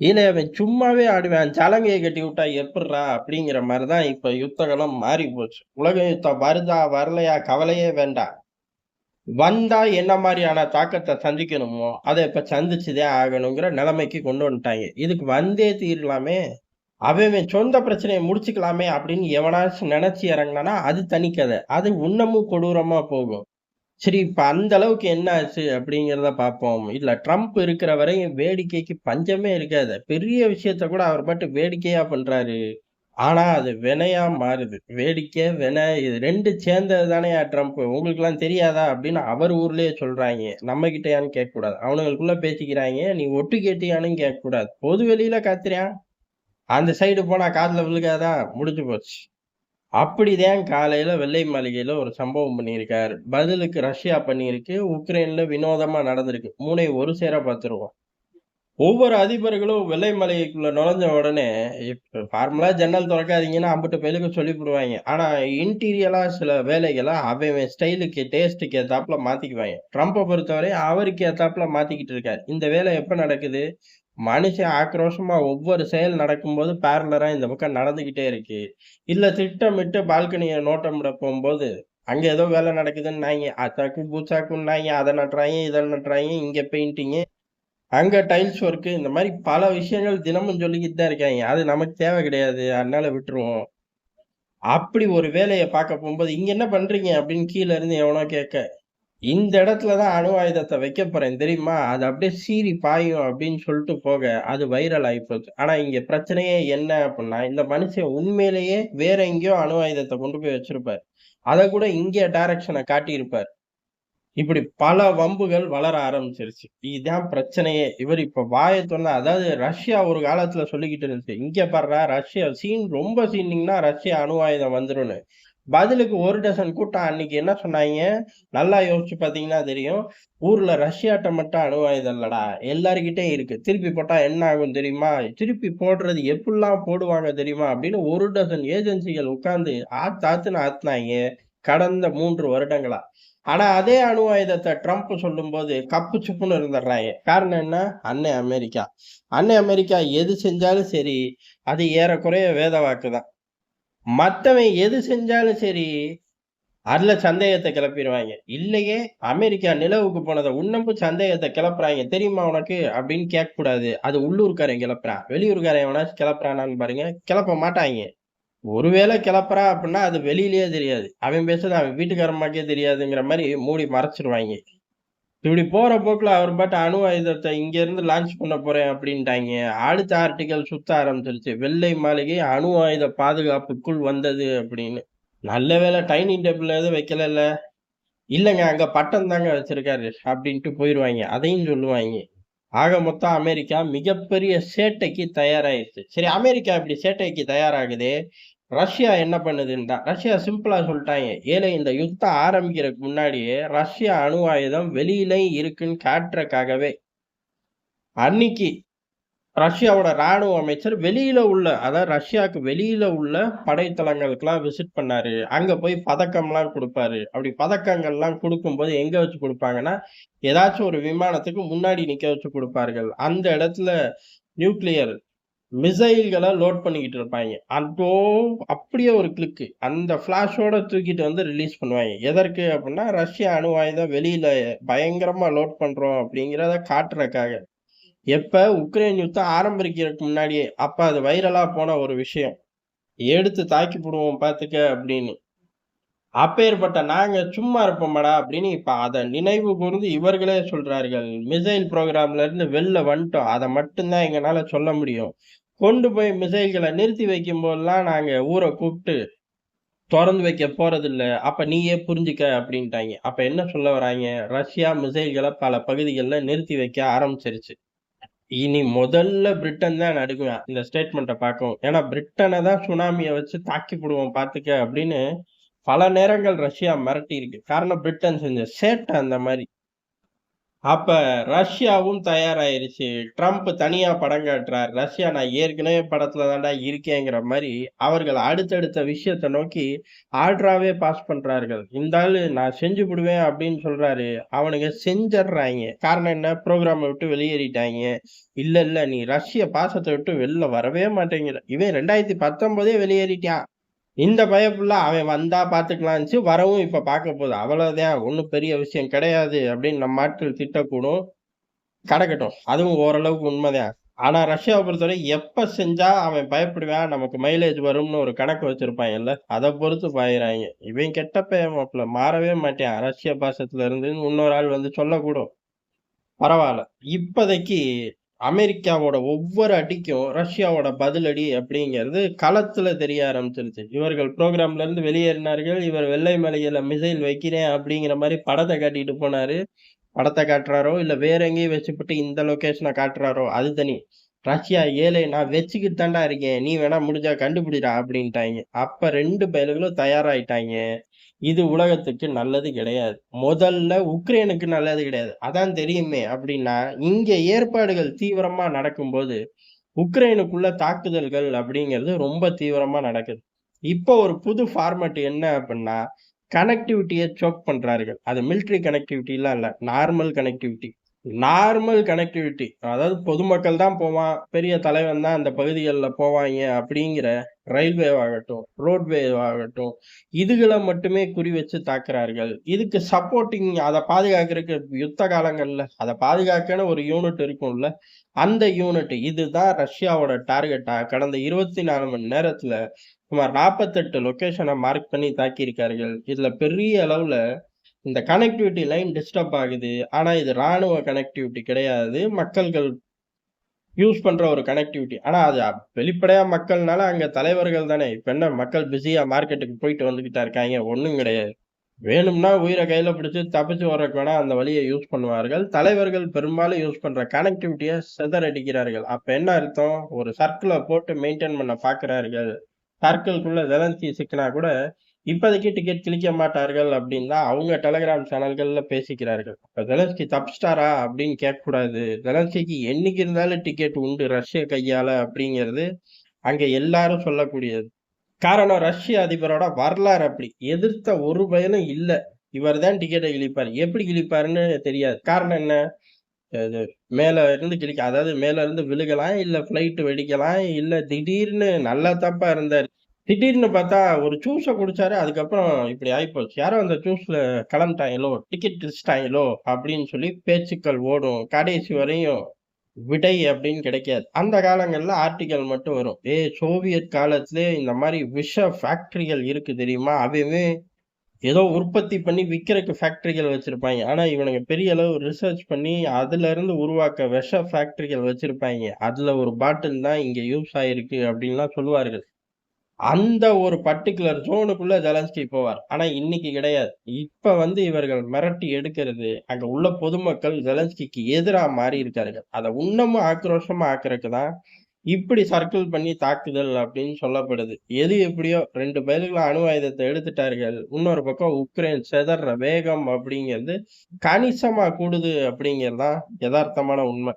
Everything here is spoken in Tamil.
இல்லை அவன் சும்மாவே ஆடுவான். சலங்கையை கட்டி விட்டா எப்படிறா அப்படிங்கிற மாதிரி தான் இப்போ யுத்தகலம் மாறி போச்சு. உலக யுத்தம் வருதா? வரலையா? கவலையே வேண்டாம். வந்தா என்ன மாதிரியான தாக்கத்தை சந்திக்கணுமோ, அதை இப்ப சந்திச்சுதே ஆகணுங்கிற நிலைமைக்கு கொண்டு வந்துட்டாங்க. இதுக்கு வந்தே தீரலாமே! அவன் சொந்த பிரச்சனையை முடிச்சுக்கலாமே அப்படின்னு எவனாச்சும் நினைச்சு இறங்குனானா, அது தனி கதை அது இன்னமும் கொடூரமா போகும். சரி, இப்ப அந்த அளவுக்கு என்ன ஆச்சு அப்படிங்கிறத பார்ப்போம். இல்ல ட்ரம்ப் இருக்கிற வரையும் வேடிக்கைக்கு பஞ்சமே இருக்காது. பெரிய விஷயத்த கூட அவர் மட்டும் வேடிக்கையா பண்றாரு. ஆனா, அது வினையா மாறுது. வேடிக்கை, வினை இது ரெண்டு சேர்ந்தது தானே ட்ரம்ப். உங்களுக்கெல்லாம் தெரியாதா? அப்படின்னு அவர் ஊர்லயே சொல்றாய்ங்க. நம்மகிட்டயான்னு கேட்கக்கூடாது. அவனுங்களுக்குள்ள பேசிக்கிறாங்க நீ ஒட்டு கேட்டியான்னும் கேட்கக்கூடாது. பொது வெளியில கத்துறான். அந்த சைடு போனா காதுல விழுகாதான் முடிஞ்சு போச்சு. அப்படிதான் காலையில வெள்ளை மாளிகையில ஒரு சம்பவம் பண்ணியிருக்கார் பதிலுக்கு ரஷ்யா பண்ணியிருக்கு. உக்ரைன்ல வினோதமா நடந்திருக்கு. மூணை ஒரு சேர பார்த்துருவோம். ஒவ்வொரு அதிபர்களும் வெள்ளை மாளிகைக்குள்ள நுழைஞ்ச உடனே, இப்ப ஜன்னல் திறக்காதீங்கன்னா அம்புட்டு பேருக்கு சொல்லிவிடுவாங்க ஆனா, இன்டீரியலா சில வேலைகளை அவன் ஸ்டைலுக்கு, டேஸ்ட்டுக்கு ஏத்தாப்புல மாற்றிக்குவாங்க ட்ரம்ப்பை பொறுத்தவரை அவருக்கு ஏத்தாப்புல மாத்திக்கிட்டு இருக்காரு. இந்த வேலை எப்ப நடக்குது? மனுஷன் ஆக்ரோஷமா ஒவ்வொரு செயல் நடக்கும்போது பேரலரா இந்த பக்கம் நடந்துகிட்டே இருக்கு. இல்ல திட்டமிட்டு நோட்டம் நோட்டமிட போகும்போது அங்க ஏதோ வேலை நடக்குதுன்னாய்ங்க. அச்சாக்கு, பூச்சாக்குன்னாய்ங்க. அதை நட்டுறாங்க இதை நட்டுறாங்க இங்க பெயிண்டிங்கு, அங்க டைல்ஸ் ஒர்க்கு இந்த மாதிரி பல விஷயங்கள் தினமும் சொல்லிக்கிட்டு தான் இருக்காங்க அது நமக்கு தேவை கிடையாது. அதனால விட்டுருவோம். அப்படி ஒரு வேலையை பார்க்க போகும்போது "இங்க என்ன பண்றீங்க?" அப்படின்னு கீழே இருந்து எவனோ கேட்க, "இந்த இடத்துல தான் அணு ஆயுதத்தை வைக்க போறேன் தெரியுமா? அது அப்படியே சீறி பாயும்." அப்படின்னு சொல்லிட்டு போக, அது வைரல் ஆயிப்போச்சு. ஆனா, இங்க பிரச்சனையே என்ன அப்படின்னா இந்த மனுஷன் உண்மையிலேயே வேற எங்கேயோ அணு ஆயுதத்தை கொண்டு போய் வச்சிருப்பாரு. அதை கூட இங்கே டைரக்ஷனை காட்டியிருப்பார். இப்படி பல வம்புகள் வளர ஆரம்பிச்சிருச்சு. இதுதான் பிரச்சனையே. இவர் இப்ப வாய தொறந்தா அதாவது ரஷ்யா ஒரு காலத்துல சொல்லிக்கிட்டு இருந்துச்சு. "இங்க பாடுறா ரஷ்யா சீன் ரொம்ப சீனிங்கன்னா ரஷ்யா அணு ஆயுதம் வந்துரும்னு." பதிலுக்கு ஒரு டசன் கூட்டம் அன்னைக்கு என்ன சொன்னாங்க நல்லா யோசிச்சு பார்த்தீங்கன்னா தெரியும். ஊர்ல ரஷ்யாட்ட மட்டும் அணுவாயுதம் இல்லடா. எல்லாருக்கிட்டே இருக்கு. திருப்பி போட்டா என்ன ஆகும் தெரியுமா? திருப்பி போடுறது எப்படிலாம் போடுவாங்க தெரியுமா? அப்படின்னு ஒரு டசன் ஏஜென்சிகள் உட்கார்ந்து ஆத்து ஆத்துன்னு ஆத்துனாய்ங்க. கடந்த மூன்று வருடங்களா. ஆனா, அதே அணு ஆயுதத்தை ட்ரம்ப் சொல்லும்போது கப்பு சுப்புன்னு இருந்துடுறாங்க காரணம் என்ன? அன்னை அமெரிக்கா. அன்னை அமெரிக்கா எது செஞ்சாலும் சரி, அது ஏறக்குறைய வேத வாக்கு தான். மத்தவன் எது செஞ்சாலும் சரி, அதில் சந்தேகத்தை கிளப்பிடுவாங்க "இல்லையே, அமெரிக்கா நிலவுக்கு போனதை இன்னமும் சந்தேகத்தை கிளப்புறாங்க தெரியுமா உனக்கு?" அப்படின்னு கேட்கக்கூடாது. அது உள்ளூர்காரன் கிளப்புறான். வெளியூர்காரன் எவனாச்சும் கிளப்புறானான்னு பாருங்க, கிளப்ப மாட்டாங்க ஒருவேளை கிளப்புறா அப்படின்னா, அது வெளியிலேயே தெரியாது. அவன் பேசுறது அவன் வீட்டுக்காரமாக்கே தெரியாதுங்கிற மாதிரி மூடி மறைச்சிடுவாங்க இப்படி போற போக்குல அவர் பாட்டு அணு ஆயுதத்தை இங்க இருந்து லான்ச் பண்ண போறேன் அப்படின்ட்டாங்க அடுத்த ஆர்டிக்கிள் சுத்த ஆரம்பிச்சிருச்சு. வெள்ளை மாளிகை அணு ஆயுத பாதுகாப்புக்குள் வந்தது அப்படின்னு. நல்ல வேளை டைனிங் டேபிள் எதுவும் வைக்கல "இல்லங்க அங்க பட்டம் தாங்க வச்சிருக்காரு." அப்படின்ட்டு போயிடுவாங்க அதையும் சொல்லுவாங்க ஆக மொத்தம் அமெரிக்கா மிகப்பெரிய சேட்டைக்கு தயாராயிருச்சு. சரி அமெரிக்கா இப்படி சேட்டைக்கு தயாராகுது ரஷ்யா என்ன பண்ணுதுன்னு ரஷ்யா சிம்பிளா சொல்லிட்டாங்க. ஏழை இந்த யுத்தம் ஆரம்பிக்கிறதுக்கு முன்னாடியே ரஷ்யா அணு ஆயுதம் வெளியிலயும் இருக்குன்னு காட்டுறக்காகவே" அன்னைக்கு ரஷ்யாவோட ராணுவ அமைச்சர் வெளியில உள்ள அதாவது ரஷ்யாவுக்கு வெளியில உள்ள படைத்தளங்களுக்கெல்லாம் விசிட் பண்ணாரு. அங்க போய் பதக்கம்லாம் கொடுப்பாரு. அப்படி பதக்கங்கள்லாம் கொடுக்கும்போது எங்க வச்சு கொடுப்பாங்கன்னா ஏதாச்சும் ஒரு விமானத்துக்கு முன்னாடி நிக்க வச்சு கொடுப்பார்கள். அந்த இடத்துல நியூக்ளியர் மிசைல்களை லோட் பண்ணிக்கிட்டு இருப்பாங்க அதோ அப்படியே ஒரு கிளிக்கு. அந்த ஃப்ளாஷோட தூக்கிட்டு வந்து ரிலீஸ் பண்ணுவாங்க எதற்கு அப்படின்னா, ரஷ்யா அணு ஆயுதம் வெளியில பயங்கரமா லோட் பண்றோம் அப்படிங்கிறத காட்டுறக்காக. எப்ப உக்ரைன் யுத்தம் ஆரம்பிக்கிறதுக்கு முன்னாடியே, அப்ப அது வைரலா போன ஒரு விஷயம். "எடுத்து தாக்கி போடுவோம் பார்த்துக்க" அப்படின்னு. அப்பேற்பட்ட நாங்க சும்மா இருப்போமாடா அப்படின்னு இப்ப அதை நினைவு கூர்ந்து இவர்களே சொல்றார்கள். மிசைல் ப்ரோக்ராம்லேருந்து வெளில வந்துட்டோம். அதை மட்டும்தான் எங்களால சொல்ல முடியும். கொண்டு போய் மிசைல்களை நிறுத்தி வைக்கும்போதெல்லாம் நாங்கள் ஊரை கூப்பிட்டு திறந்து வைக்க போகிறதில்ல அப்போ நீயே புரிஞ்சுக்க அப்படின்ட்டாங்க. அப்போ என்ன சொல்ல வராங்க? ரஷ்யா மிசைல்களை பல பகுதிகளில் நிறுத்தி வைக்க ஆரம்பிச்சிருச்சு. இனி முதல்ல பிரிட்டன் தான் நடுக்குவேன் இந்த ஸ்டேட்மெண்ட்டை பார்க்கும் ஏன்னா பிரிட்டனை தான் சுனாமியை வச்சு தாக்கி விடுவோம் பார்த்துக்க அப்படின்னு பல நேரங்கள் ரஷ்யா மிரட்டியிருக்கு. காரணம் பிரிட்டன் செஞ்ச சேட்டை அந்த மாதிரி. அப்ப ரஷ்யாவும் தயாராயிருச்சு. ட்ரம்ப் தனியா படம் காட்டுறார். ரஷ்யா நான் ஏற்கனவே படத்துல தாண்டா இருக்கேங்கிற மாதிரி அவர்கள் அடுத்தடுத்த விஷயத்தை நோக்கி ஆர்டராவே பாஸ் பண்றார்கள். இந்த ஆளு நான் செஞ்சு விடுவேன் அப்படின்னு சொல்றாரு. அவனுங்க செஞ்சிடுறாங்க காரணம் என்ன? புரோகிராம விட்டு வெளியேறிட்டாங்க இல்ல, இல்ல நீ ரஷ்ய பாசத்தை விட்டு வெளில வரவே மாட்டேங்கிற. இவன் 2019 வெளியேறிட்டான். இந்த பயப்புள்ள அவன் வந்தா பாத்துக்கலான்னுச்சு. வரவும் இப்ப பார்க்க போகுது. அவ்வளவுதான். ஒன்றும் பெரிய விஷயம் கிடையாது அப்படின்னு நம்ம ஆட்கள் திட்டக்கூடும். கடக்கட்டும். அதுவும் ஓரளவுக்கு உண்மைதான். ஆனா ரஷ்யாவை பொறுத்தவரை எப்ப செஞ்சா அவன் பயப்படுவான், நமக்கு மைலேஜ் வரும்னு ஒரு கணக்கு வச்சிருப்பாங்கல்ல. அதை பொறுத்து பாய்றாய்ங்க. இவன் கெட்ட பையன் மாறவே மாட்டேன் ரஷ்ய பாசத்துல இருந்து இன்னொரு ஆள் வந்து சொல்லக்கூடும். பரவாயில்ல இப்போதைக்கு அமெரிக்காவோட ஒவ்வொரு அடிக்கும் ரஷ்யாவோட பதிலடி அப்படிங்கிறது களத்துல தெரிய ஆரம்பிச்சிருச்சு. இவர்கள் புரோகிராம்ல இருந்து வெளியேறினார்கள். இவர் வெள்ளை மலையில் மிசைல் வைக்கிறேன் அப்படிங்கிற மாதிரி படத்தை காட்டிட்டு போனாரு. படத்தை காட்டுறாரோ, இல்ல வேற எங்கேயும் வச்சுப்பட்டு இந்த லொகேஷனை காட்டுறாரோ அது தனி. ரஷ்யா ஏழை நான் வச்சுக்கிட்டு தான்டா இருக்கேன். நீ வேணா முடிஞ்சா கண்டுபிடிடா அப்படின்ட்டாய்ங்க. அப்ப ரெண்டு பயல்களும் தயாராயிட்டாங்க இது உலகத்துக்கு நல்லது கிடையாது. முதல்ல உக்ரைனுக்கு நல்லது கிடையாது. அதான் தெரியுமே அப்படின்னா, இங்க ஏற்பாடுகள் தீவிரமா நடக்கும்போது, உக்ரைனுக்குள்ள தாக்குதல்கள் அப்படிங்கிறது ரொம்ப தீவிரமா நடக்குது. இப்போ ஒரு புது ஃபார்மட் என்ன அப்படின்னா, கனெக்டிவிட்டியை சோக் பண்றார்கள். அது மிலிட்டரி கனெக்டிவிட்டிலாம் இல்லை நார்மல் கனெக்டிவிட்டி. Normal connectivity. அதாவது பொதுமக்கள் தான் போவான். பெரிய தலைவன் தான் அந்த பகுதிகளில் போவாய்ங்க அப்படிங்கிற ரயில்வேவாகட்டும், ரோட்வேவாகட்டும், இதுகளை மட்டுமே குறி வச்சு தாக்குறார்கள். இதுக்கு சப்போர்ட்டிங் அதை பாதுகாக்கிறதுக்கு யுத்த காலங்களில் அதை பாதுகாக்கன்னு ஒரு யூனிட் இருக்கும்ல. அந்த யூனிட் இதுதான் ரஷ்யாவோட டார்கெட்டா கடந்த 24 மணி நேரத்தில் சுமார் நாற்பத்தெட்டு லொக்கேஷனை மார்க் பண்ணி தாக்கியிருக்கார்கள். இதில் பெரிய அளவில் இந்த கனெக்டிவிட்டி லைன் டிஸ்டர்ப் ஆகுது. ஆனால் இது ராணுவ கனெக்டிவிட்டி கிடையாது. மக்கள்கள் யூஸ் பண்ணுற ஒரு கனெக்டிவிட்டி. ஆனால் அது வெளிப்படையாக மக்கள்னால அங்கே தலைவர்கள் தானே. இப்போ என்ன மக்கள் பிஸியாக மார்க்கெட்டுக்கு போயிட்டு வந்துக்கிட்டா இருக்காங்க ஒன்றும் கிடையாது. வேணும்னா உயிரை கையில் பிடிச்சி தப்பிச்சு வர்றதுக்கு வேணால் அந்த வழியை யூஸ் பண்ணுவார்கள். தலைவர்கள் பெரும்பாலும் யூஸ் பண்ணுற கனெக்டிவிட்டியை சிதறடிக்கிறார்கள். அப்போ என்ன அர்த்தம்? ஒரு சர்க்கிளை போட்டு மெயின்டெயின் பண்ண பார்க்குறார்கள் சர்க்கிள்குள்ளே ஜெலன்ஸ்கி சிக்கினா கூட, இப்போதைக்கு டிக்கெட் கிழிக்க மாட்டார்கள் அப்படின்னு தான் அவங்க டெலகிராம் சேனல்கள்ல பேசிக்கிறார்கள். இப்போ ஜெலன்ஸ்கி தப்ஸ்டாரா அப்படின்னு கேட்கக்கூடாது. ஜெலன்ஸ்கிக்கு என்னைக்கு இருந்தாலும் டிக்கெட் உண்டு ரஷ்ய கையால் அப்படிங்கிறது அங்க எல்லாரும் சொல்லக்கூடியது. காரணம் ரஷ்ய அதிபரோட வரலாறு அப்படி. எதிர்த்த ஒரு பயனும் இல்லை இவர் தான் டிக்கெட்டை கிழிப்பாரு. எப்படி கிழிப்பாருன்னு தெரியாது. காரணம் என்ன? இது மேல இருந்து கிழிக்க அதாவது மேல இருந்து விழுகலாம், இல்லை ஃப்ளைட்டு வெடிக்கலாம், இல்லை திடீர்னு நல்லா தப்பாக இருந்தாரு. திடீர்னு பார்த்தா ஒரு ஜூஸை குடிச்சாரு. அதுக்கப்புறம் இப்படி ஆயிப்போச்சு. யாரோ அந்த ஜூஸ்ல கலந்துட்டாங்களோ டிக்கெட் கிழிச்சிட்டாய்ங்களோ அப்படின்னு சொல்லி பேச்சுக்கள் ஓடும். கடைசி வரையும் விடை அப்படின்னு கிடைக்காது. அந்த காலங்களில் ஆர்டிக்கிள் மட்டும் வரும். ஏ சோவியத் காலத்துல இந்த மாதிரி விஷ ஃபேக்டரிகள் இருக்கு தெரியுமா? அதுவே ஏதோ உற்பத்தி பண்ணி விற்கிறக்கு ஃபேக்டரிகள் வச்சுருப்பாங்க ஆனா இவனுங்க பெரிய அளவு ரிசர்ச் பண்ணி அதுல இருந்து உருவாக்க விஷ ஃபேக்டரிகள் வச்சிருப்பாய்ங்க. அதுல ஒரு பாட்டில் தான் இங்க யூஸ் ஆயிருக்கு அப்படின்லாம் சொல்லுவார்கள். அந்த ஒரு பர்ட்டிகுலர் ஜோனுக்குள்ள ஜெலன்ஸ்கி போவார். ஆனா இன்னைக்கு கிடையாது. இப்ப வந்து இவர்கள் மிரட்டி எடுக்கிறது, அங்க உள்ள பொதுமக்கள் ஜெலன்ஸ்கிக்கு எதிராக மாறி இருக்கார்கள். அதை இன்னமும் ஆக்ரோஷமா ஆக்குறதுக்கு தான் இப்படி சர்க்கிள் பண்ணி தாக்குதல் அப்படின்னு சொல்லப்படுது. எது எப்படியோ ரெண்டு பேருக்குள்ள அணு ஆயுதத்தை எடுத்துட்டார்கள். இன்னொரு பக்கம் உக்ரைன் செதற வேகம் அப்படிங்கிறது கணிசமா கூடுது அப்படிங்கிறது தான் எதார்த்தமான உண்மை.